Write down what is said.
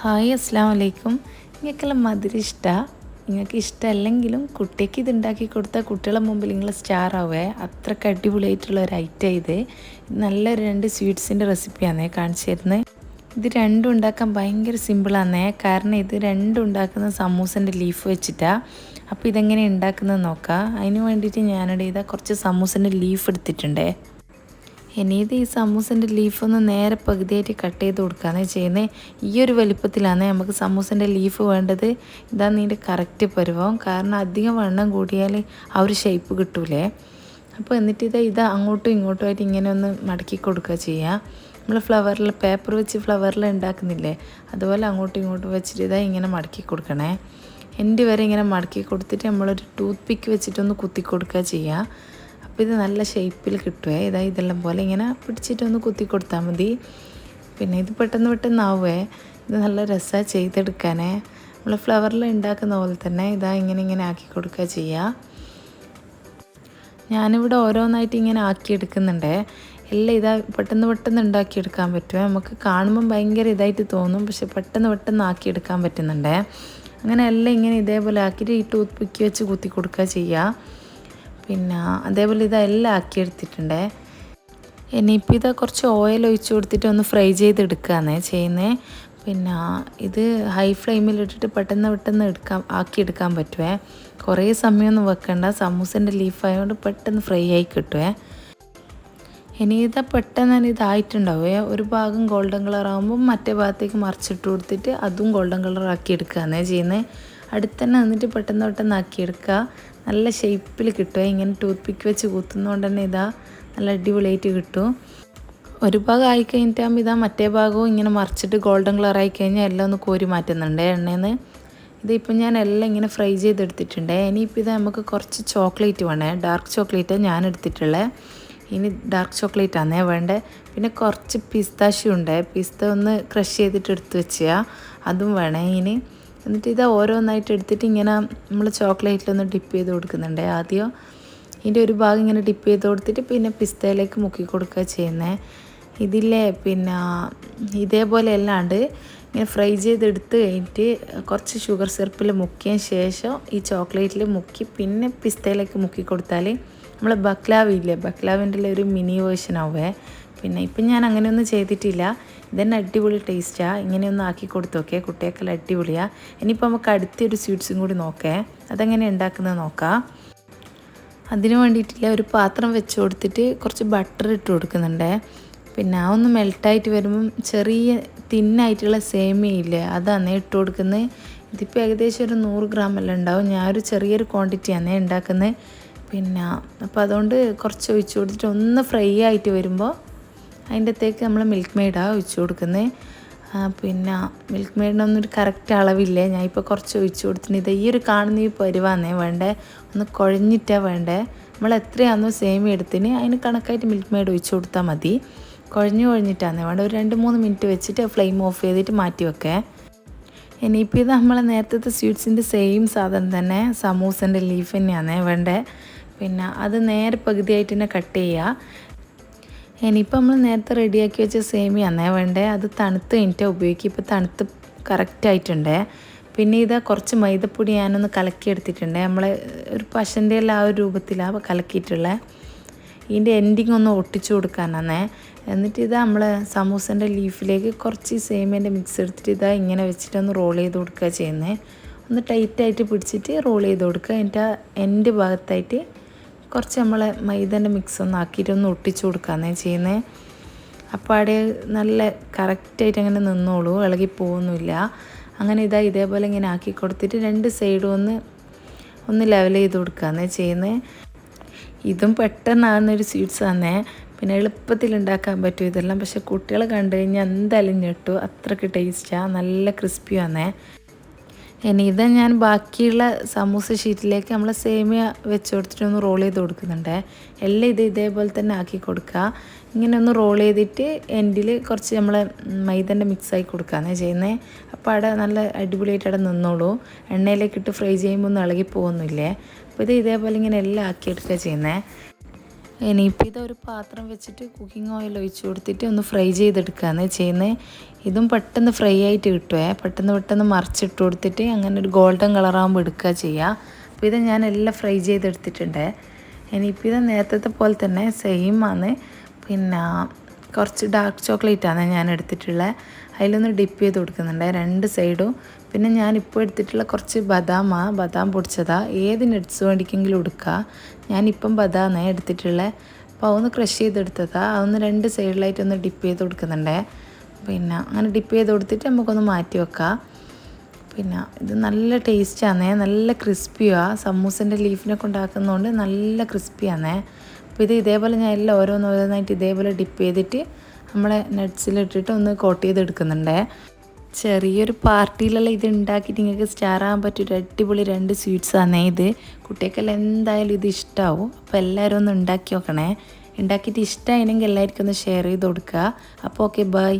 Hi അസ്സാം വലൈക്കും നിങ്ങൾക്കെല്ലാം മധുര ഇഷ്ടമാണ് നിങ്ങൾക്ക് ഇഷ്ടമല്ലെങ്കിലും കുട്ടിക്ക് ഇത് ഉണ്ടാക്കി കൊടുത്താൽ കുട്ടികളെ മുമ്പിൽ നിങ്ങൾ സ്റ്റാർ ആവേ അത്രയ്ക്ക് അടിപൊളിയായിട്ടുള്ള ഒരു ഐറ്റം ഇത്. നല്ലൊരു രണ്ട് സ്വീറ്റ്സിന്റെ റെസിപ്പിയാണ് കാണിച്ചു തരുന്നത് ഇത് രണ്ടും ഉണ്ടാക്കാൻ ഭയങ്കര സിമ്പിളാണേ കാരണം ഇത് രണ്ടും ഉണ്ടാക്കുന്ന സമൂസന്റെ ലീഫ് വെച്ചിട്ടാണ് അപ്പോൾ ഇതെങ്ങനെ ഉണ്ടാക്കുന്നത് നോക്കാം. അതിന് വേണ്ടിയിട്ട് ഞാനിവിടെ ഇതാ കുറച്ച് സമൂസന്റെ ലീഫ് എടുത്തിട്ടുണ്ടേ. ഇനി ഇത് ഈ സമൂസിന്റെ ലീഫൊന്ന് നേരെ പകുതിയായിട്ട് കട്ട് ചെയ്ത് കൊടുക്കുകയാണ് ചെയ്യുന്നത് ഈ ഒരു വലിപ്പത്തിലാണ് നമുക്ക് സമൂസിന്റെ ലീഫ് വേണ്ടത്. ഇതാണ് ഇതിന്റെ കറക്റ്റ് പരുവം. കാരണം അധികം വണ്ണം കൂടിയാൽ ആ ഒരു ഷേപ്പ് കിട്ടൂലേ. അപ്പോൾ എന്നിട്ട് ഇത് ഇത് അങ്ങോട്ടും ഇങ്ങോട്ടും ആയിട്ട് ഇങ്ങനെ ഒന്ന് മടക്കി കൊടുക്കുക ചെയ്യുക. നമ്മൾ ഫ്ലവറിൽ പേപ്പർ വെച്ച് ഫ്ലവറിൽ ഉണ്ടാക്കുന്നില്ലേ? അതുപോലെ അങ്ങോട്ടും ഇങ്ങോട്ടും വെച്ചിട്ട് ഇതാ ഇങ്ങനെ മടക്കി കൊടുക്കണേ. എന്റെ വരെ ഇങ്ങനെ മടക്കി കൊടുത്തിട്ട് നമ്മളൊരു ടൂത്ത് പിക്ക് വെച്ചിട്ടൊന്ന് കുത്തി കൊടുക്കുക ചെയ്യുക. അപ്പോൾ ഇത് നല്ല ഷേപ്പിൽ കിട്ടുമേ ഇതാ ഇതെല്ലാം പോലെ ഇങ്ങനെ പിടിച്ചിട്ടൊന്ന് കുത്തി കൊടുത്താൽ മതി. പിന്നെ ഇത് പെട്ടെന്ന് പെട്ടെന്ന് ആവുമേ ഇത് നല്ല രസമാണ് ചെയ്തെടുക്കാനേ. നമ്മൾ ഫ്ലവറിൽ ഉണ്ടാക്കുന്ന പോലെ തന്നെ ഇതാ ഇങ്ങനെ ഇങ്ങനെ ആക്കി കൊടുക്കുക ചെയ്യുക ഞാനിവിടെ ഓരോന്നായിട്ട് ഇങ്ങനെ ആക്കിയെടുക്കുന്നുണ്ട് എല്ലാം ഇതാ പെട്ടെന്ന് പെട്ടെന്ന് ഉണ്ടാക്കിയെടുക്കാൻ പറ്റുമേ നമുക്ക് കാണുമ്പം ഭയങ്കര ഇതായിട്ട് തോന്നും. പക്ഷെ പെട്ടെന്ന് പെട്ടെന്ന് ആക്കിയെടുക്കാൻ പറ്റുന്നുണ്ട്. അങ്ങനെ എല്ലാം ഇങ്ങനെ ഇതേപോലെ ആക്കിയിട്ട് ഈ ടൂത്ത് പിക്ക് വെച്ച് കുത്തി കൊടുക്കുക ചെയ്യുക പിന്നെ അതേപോലെ ഇതെല്ലാം ആക്കി എടുത്തിട്ടുണ്ടേ ഇനിയിപ്പോൾ ഇത് കുറച്ച് ഓയിൽ ഒഴിച്ച് കൊടുത്തിട്ട് ഒന്ന് ഫ്രൈ ചെയ്തെടുക്കുകയാണ് ചെയ്യുന്നത് പിന്നെ ഇത് ഹൈ ഫ്ലെയിമിൽ ഇട്ടിട്ട് പെട്ടെന്ന് പെട്ടെന്ന് എടുക്കാൻ ആക്കിയെടുക്കാൻ പറ്റുമേ കുറേ സമയമൊന്നും വെക്കണ്ട സമൂസിന്റെ ലീഫായതുകൊണ്ട് പെട്ടെന്ന് ഫ്രൈ ആയി കിട്ടുമേ ഇനി ഇത് പെട്ടെന്ന് തന്നെ ഇതായിട്ടുണ്ടാവേ. ഒരു ഭാഗം ഗോൾഡൻ കളർ ആകുമ്പോൾ മറ്റേ ഭാഗത്തേക്ക് മറിച്ചിട്ട് കൊടുത്തിട്ട് അതും ഗോൾഡൻ കളർ ആക്കി എടുക്കുകയാണ് ചെയ്യുന്നത് അടുത്ത് തന്നെ നിന്നിട്ട് പെട്ടെന്ന് പെട്ടെന്ന് ആക്കിയെടുക്കുക. നല്ല ഷേപ്പിൽ കിട്ടുക. ഇങ്ങനെ ടൂത്ത് പിക്ക് വെച്ച് കുത്തുന്നതുകൊണ്ട് തന്നെ ഇതാ നല്ല അടിപൊളിയായിട്ട് കിട്ടും. ഒരു ഭാഗം ആയി കഴിഞ്ഞിട്ടാകുമ്പോൾ ഇതാ മറ്റേ ഭാഗവും ഇങ്ങനെ മറിച്ചിട്ട് ഗോൾഡൻ കളർ ആയി കഴിഞ്ഞാൽ എല്ലാം ഒന്ന് കോരി മാറ്റുന്നുണ്ട് എണ്ണയിൽ ഇതിപ്പോൾ ഞാൻ എല്ലാം ഇങ്ങനെ ഫ്രൈ ചെയ്തെടുത്തിട്ടുണ്ട്. ഇനിയിപ്പോൾ ഇത് നമുക്ക് കുറച്ച് ചോക്ലേറ്റ് വേണേ. ഡാർക്ക് ചോക്ലേറ്റ് ഞാൻ എടുത്തിട്ടുള്ളത് ഇനി ഡാർക്ക് ചോക്ലേറ്റ് ആണേ വേണ്ടേ. പിന്നെ കുറച്ച് പിസ്താഷ്യം ഉണ്ട്. പിസ്ത ഒന്ന് ക്രഷ് ചെയ്തിട്ട് എടുത്ത് വെച്ചാൽ അതും വേണേ ഇനി. എന്നിട്ട് ഇത് ഓരോന്നായിട്ട് എടുത്തിട്ട് ഇങ്ങനെ നമ്മൾ ചോക്ലേറ്റിലൊന്ന് ഡിപ്പ് ചെയ്ത് കൊടുക്കുന്നുണ്ട്. ആദ്യം ഇതിന്റെ ഒരു ഭാഗം ഇങ്ങനെ ഡിപ്പ് ചെയ്ത് കൊടുത്തിട്ട് പിന്നെ പിസ്തയിലേക്ക് മുക്കി കൊടുക്കുക ചെയ്യുന്നത് ഇതില്ലേ പിന്നെ ഇതേപോലെ അല്ലാണ്ട് ഇങ്ങനെ ഫ്രൈ ചെയ്തെടുത്ത് കഴിഞ്ഞിട്ട് കുറച്ച് ഷുഗർ സിറപ്പിൽ മുക്കിയ ശേഷം ഈ ചോക്ലേറ്റിൽ മുക്കി പിന്നെ പിസ്തയിലേക്ക് മുക്കി കൊടുത്താൽ നമ്മൾ ബക്ലാവ് ഇല്ലേ ബക്ലാവിന്റെ ഒരു മിനി വേർഷൻ ആവേ പിന്നെ ഇപ്പം ഞാൻ അങ്ങനെയൊന്നും ചെയ്തിട്ടില്ല. ഇതന്നെ അടിപൊളി ടേസ്റ്റാണ് ഇങ്ങനെയൊന്നും ആക്കി കൊടുത്തു നോക്കേ കുട്ടികൾക്കെല്ലാം അടിപൊളിയാണ് ഇനിയിപ്പോൾ നമുക്ക് അടുത്തൊരു സ്വീറ്റ്സും കൂടി നോക്കേ. അതെങ്ങനെ ഉണ്ടാക്കുന്നത് നോക്കാം. അതിന് വേണ്ടിയിട്ടില്ല ഒരു പാത്രം വെച്ച് കൊടുത്തിട്ട് കുറച്ച് ബട്ടർ ഇട്ട് കൊടുക്കുന്നുണ്ട്. പിന്നെ ആ ഒന്ന് മെൽട്ടായിട്ട് വരുമ്പം ചെറിയ തിന്നായിട്ടുള്ള സേമിയയില്ലേ അതാണ് ഇട്ട് കൊടുക്കുന്നത് ഇതിപ്പോൾ ഏകദേശം ഒരു നൂറ് ഗ്രാം എല്ലാം ഉണ്ടാവും. ഞാനൊരു ചെറിയൊരു ക്വാണ്ടിറ്റിയാണ് ഉണ്ടാക്കുന്നത് പിന്നെ അപ്പോൾ അതുകൊണ്ട് കുറച്ച് ഒഴിച്ച് കൊടുത്തിട്ട് ഒന്ന് ഫ്രൈ ആയിട്ട് വരുമ്പോൾ അതിന്റെ അകത്തേക്ക് നമ്മൾ മിൽക്ക് മെയ്ഡാണ് ഒഴിച്ചു കൊടുക്കുന്നത് പിന്നെ മിൽക്ക് മെയ്ഡിനൊന്നും ഒരു കറക്റ്റ് അളവില്ലേ? ഞാൻ ഇപ്പോൾ കുറച്ച് ഒഴിച്ചു കൊടുത്തിട്ടുണ്ട്. ഇത് ഈ ഒരു കാണുന്ന ഈ പരുവാന്നേ വേണ്ടേ? ഒന്ന് കുഴഞ്ഞിട്ടാണ് വേണ്ടേ? നമ്മൾ എത്രയാണെന്നോ സേമി എടുത്തിന് അതിന് കണക്കായിട്ട് മിൽക്ക് മെയ്ഡ് ഒഴിച്ചു കൊടുത്താൽ മതി. കുഴഞ്ഞു കുഴഞ്ഞിട്ടാന്നേ വേണ്ട? ഒരു രണ്ട് മൂന്ന് മിനിറ്റ് വെച്ചിട്ട് ഫ്ലെയിം ഓഫ് ചെയ്തിട്ട് മാറ്റി വെക്കേ. ഇനിയിപ്പോൾ ഇത് നമ്മൾ നേരത്തെ സ്വീറ്റ്സിന്റെ സെയിം സാധനം തന്നെ സമൂസന്റെ ലീഫ് തന്നെയാണ് വേണ്ടേ? പിന്നെ അത് നേരെ പകുതിയായിട്ട് തന്നെ കട്ട് ചെയ്യുക ഇനിയിപ്പോൾ നമ്മൾ നേരത്തെ റെഡിയാക്കി വെച്ച സേമി അന്നേ വേണ്ടേ? അത് തണുത്ത് കഴിഞ്ഞിട്ട് ഉപയോഗിക്കുക ഇപ്പോൾ തണുത്ത് കറക്റ്റായിട്ടുണ്ടേ പിന്നെ ഇത് കുറച്ച് മൈദപ്പൊടി ഞാനൊന്ന് കലക്കിയെടുത്തിട്ടുണ്ട്. നമ്മൾ ഒരു പശന്റെ എല്ലാം ആ ഒരു രൂപത്തിലാണ് കലക്കിയിട്ടുള്ളത് ഇതിന്റെ എൻഡിങ് ഒന്ന് ഒട്ടിച്ചു കൊടുക്കാനാണേ എന്നിട്ട് ഇത് നമ്മൾ സമൂസന്റെ ലീഫിലേക്ക് കുറച്ച് സേമിയന്റെ മിക്സ് എടുത്തിട്ട് ഇതാ ഇങ്ങനെ വെച്ചിട്ട് ഒന്ന് റോൾ ചെയ്ത് കൊടുക്കുക ചെയ്യുന്നത് ഒന്ന് ടൈറ്റായിട്ട് പിടിച്ചിട്ട് റോൾ ചെയ്ത് കൊടുക്കുക എന്നിട്ട് എൻഡ് ഭാഗത്തായിട്ട് കുറച്ച് നമ്മൾ മൈദന്റെ മിക്സ് ഒന്ന് ആക്കിയിട്ട് ഒന്ന് ഒട്ടിച്ചു കൊടുക്കാന്നേ ചെയ്യുന്നത് അപ്പോൾ അവിടെ നല്ല കറക്റ്റായിട്ട് അങ്ങനെ നിന്നോളൂ ഇളകി പോകുന്നില്ല അങ്ങനെ ഇതാ ഇതേപോലെ ഇങ്ങനെ ആക്കി കൊടുത്തിട്ട് രണ്ട് സൈഡും ഒന്ന് ഒന്ന് ലെവൽ ചെയ്ത് കൊടുക്കാന്നേ ചെയ്യുന്നത് ഇതും പെട്ടെന്നാകുന്നൊരു സ്വീറ്റ്സ് തന്നെ പിന്നെ എളുപ്പത്തിൽ ഉണ്ടാക്കാൻ പറ്റും ഇതെല്ലാം. പക്ഷെ കുട്ടികൾ കണ്ടു കഴിഞ്ഞാൽ എന്തായാലും ഞെട്ടു. അത്രയ്ക്ക് ടേസ്റ്റാണ് നല്ല ക്രിസ്പിയാന്നേ ഇനി ഇത് ഞാൻ ബാക്കിയുള്ള സമൂസ ഷീറ്റിലേക്ക് നമ്മൾ സേമിയ വെച്ച് കൊടുത്തിട്ട് ഒന്ന് റോൾ ചെയ്ത് കൊടുക്കുന്നുണ്ട്. എല്ലാം ഇത് ഇതേപോലെ തന്നെ ആക്കി കൊടുക്കുക ഇങ്ങനെ ഒന്ന് റോൾ ചെയ്തിട്ട് എൻഡിൽ കുറച്ച് നമ്മൾ മൈദന്റെ മിക്സ് ആക്കി കൊടുക്കുകയാണ് ചെയ്യുന്നത് അപ്പോൾ അവിടെ നല്ല അടിപൊളിയായിട്ട് അവിടെ നിന്നോളൂ. എണ്ണയിലേക്ക് ഇട്ട് ഫ്രൈ ചെയ്യുമ്പോൾ ഒന്നും ഇളകി പോകുന്നില്ലേ? അപ്പോൾ ഇത് ഇതേപോലെ ഇങ്ങനെ എല്ലാം ആക്കിയെടുക്കുക ചെയ്യുന്നത് ഇനിയിപ്പോൾ ഇതൊരു പാത്രം വെച്ചിട്ട് കുക്കിംഗ് ഓയിൽ ഒഴിച്ച് കൊടുത്തിട്ട് ഒന്ന് ഫ്രൈ ചെയ്തെടുക്കുകയാണ് ചെയ്യുന്നത് ഇതും പെട്ടെന്ന് ഫ്രൈ ആയിട്ട് കിട്ടുമേ പെട്ടെന്ന് പെട്ടെന്ന് മറിച്ചിട്ട് കൊടുത്തിട്ട് അങ്ങനെ ഒരു ഗോൾഡൻ കളറാകുമ്പോൾ എടുക്കുക ചെയ്യുക അപ്പോൾ ഇത് ഞാൻ എല്ലാം ഫ്രൈ ചെയ്തെടുത്തിട്ടുണ്ട്. ഇനിയിപ്പോൾ ഇത് നേരത്തെ പോലെ തന്നെ സെയിം ആണ്. പിന്നെ കുറച്ച് ഡാർക്ക് ചോക്ലേറ്റ് ആണ് ഞാൻ എടുത്തിട്ടുള്ളത് അതിലൊന്ന് ഡിപ്പ് ചെയ്ത് കൊടുക്കുന്നുണ്ട്. രണ്ട് സൈഡും പിന്നെ ഞാൻ ഇപ്പോൾ എടുത്തിട്ടുള്ള കുറച്ച് ബദാമാ ബദാം പൊടിച്ചതാ. ഏത് നട്ട്സ് വേണ്ടിക്കെങ്കിലും എടുക്കുക ഞാനിപ്പം ബദാമേ എടുത്തിട്ടുള്ളത് അപ്പോൾ അതൊന്ന് ക്രഷ് ചെയ്തെടുത്തതാ. അതൊന്ന് രണ്ട് സൈഡിലായിട്ട് ഒന്ന് ഡിപ്പ് ചെയ്ത് കൊടുക്കുന്നുണ്ട്. പിന്നെ അങ്ങനെ ഡിപ്പ് ചെയ്ത് കൊടുത്തിട്ട് നമുക്കൊന്ന് മാറ്റി വെക്കാം. പിന്നെ ഇത് നല്ല ടേസ്റ്റാന്നേ നല്ല ക്രിസ്പിയാണ് സമൂസന്റെ ലീഫിനൊക്കെ ഉണ്ടാക്കുന്നതുകൊണ്ട് നല്ല ക്രിസ്പിയാന്നേ അപ്പോൾ ഇത് ഇതേപോലെ ഞാൻ എല്ലാം ഓരോന്നോരോന്നായിട്ട് ഇതേപോലെ ഡിപ്പ് ചെയ്തിട്ട് നമ്മളെ നട്ട്സിലിട്ടിട്ട് ഒന്ന് കോട്ട് ചെയ്തെടുക്കുന്നുണ്ടേ. ചെറിയൊരു പാർട്ടിയിലുള്ള ഇത് ഉണ്ടാക്കിയിട്ട് നിങ്ങൾക്ക് സ്റ്റാർ ആകാൻ പറ്റിയൊരു അടിപൊളി രണ്ട് സ്വീറ്റ്സ് ആണേ ഇത്. കുട്ടികൾക്കെല്ലാം എന്തായാലും ഇത് ഇഷ്ടമാവും അപ്പോൾ എല്ലാവരും ഒന്ന് ഉണ്ടാക്കി നോക്കണേ. ഉണ്ടാക്കിയിട്ട് ഇഷ്ടമായിരുന്നെങ്കിൽ എല്ലാവർക്കും ഒന്ന് ഷെയർ ചെയ്ത് കൊടുക്കുക. അപ്പോൾ ഓക്കെ ബൈ